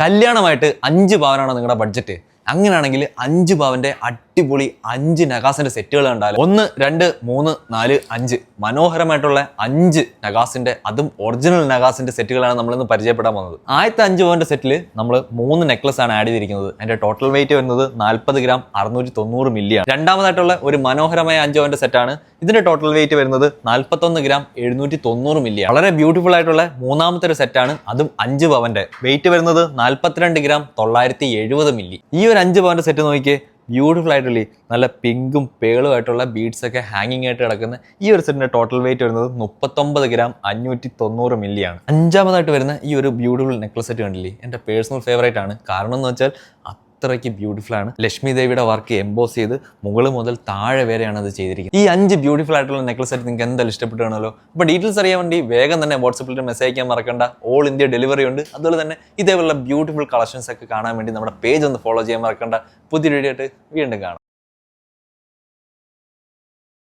കല്യാണമായിട്ട് അഞ്ച് പവനാണ് നിങ്ങളുടെ ബഡ്ജറ്റ് അങ്ങനെയാണെങ്കിൽ അഞ്ച് പവന്റെ അടിപൊളി അഞ്ച് നഗാസിന്റെ സെറ്റുകൾ ഉണ്ടായാലും ഒന്ന് രണ്ട് മൂന്ന് നാല് അഞ്ച്. മനോഹരമായിട്ടുള്ള അഞ്ച് നഗാസിന്റെ അതും ഒറിജിനൽ നഗാസിന്റെ സെറ്റുകളാണ് നമ്മളിന്ന് പരിചയപ്പെടാൻ പോകുന്നത്. ആദ്യത്തെ അഞ്ച് പവന്റെ സെറ്റിൽ നമ്മൾ മൂന്ന് നെക്ലസ് ആണ് ആഡ് ചെയ്തിരിക്കുന്നത്. അതിന്റെ ടോട്ടൽ വെയിറ്റ് വരുന്നത് നാൽപ്പത് ഗ്രാം അറുന്നൂറ്റി തൊണ്ണൂറ് മില്ലിയാണ് രണ്ടാമതായിട്ടുള്ള ഒരു മനോഹരമായ അഞ്ച് പവന്റെ സെറ്റാണ് ഇതിന്റെ ടോട്ടൽ വെയിറ്റ് വരുന്നത് നാൽപ്പത്തൊന്ന് ഗ്രാം എഴുന്നൂറ്റി തൊണ്ണൂറ് മില്ലി വളരെ ബ്യൂട്ടിഫുൾ ആയിട്ടുള്ള മൂന്നാമത്തെ ഒരു സെറ്റാണ് അതും അഞ്ച് പവന്റെ. വെയിറ്റ് വരുന്നത് നാൽപ്പത്തിരണ്ട് ഗ്രാം തൊള്ളായിരത്തി എഴുപത് മില്ലി ഈ ഒരു അഞ്ച് പവന്റെ സെറ്റ് നോക്കിയേ ബ്യൂട്ടിഫുൾ ആയിട്ടുള്ള നല്ല പിങ്കും പേളും ആയിട്ടുള്ള ബീഡ്സ് ഒക്കെ ഹാങ്ങിങ് ആയിട്ട് കിടക്കുന്ന ഈ ഒരു സെറ്റിന്റെ ടോട്ടൽ വെയിറ്റ് വരുന്നത് മുപ്പത്തൊമ്പത് ഗ്രാം അഞ്ഞൂറ്റി തൊണ്ണൂറ് മില്ലിയാണ് അഞ്ചാമതായിട്ട് വരുന്ന ഈ ഒരു ബ്യൂട്ടിഫുൾ നെക്ലസ് സെറ്റ് കണ്ടില്ലേ? എന്റെ പേഴ്സണൽ ഫേവറേറ്റ് ആണ്. കാരണം എന്ന് വെച്ചാൽ അത്രയ്ക്ക് ബ്യൂട്ടിഫുൾ ആണ്. ലക്ഷ്മി ദേവിയുടെ വർക്ക് എംബോസ് ചെയ്ത് മുകളിൽ മുതൽ താഴെ വരെയാണ് അത് ചെയ്തിരിക്കുന്നത്. ഈ അഞ്ച് ബ്യൂട്ടിഫുൾ ആയിട്ടുള്ള നെക്ലസ് ആയിട്ട് നിങ്ങൾക്ക് എന്തായാലും ഇഷ്ടപ്പെട്ടാണല്ലോ അപ്പോൾ ഡീറ്റെയിൽസ് അറിയാൻ വേണ്ടി വേഗം തന്നെ വാട്സപ്പിൽ മെസ്സേജ് അയക്കാൻ മറക്കണ്ട. ഓൾ ഇന്ത്യ ഡെലിവറി ഉണ്ട്. അതുപോലെ തന്നെ ഇതേപോലുള്ള ബ്യൂട്ടിഫുൾ കളക്ഷൻസ് ഒക്കെ കാണാൻ വേണ്ടി നമ്മുടെ പേജ് ഒന്ന് ഫോളോ ചെയ്യാൻ മറക്കണ്ട. പുതിയ വീഡിയോ ആയിട്ട് വീണ്ടും കാണാം.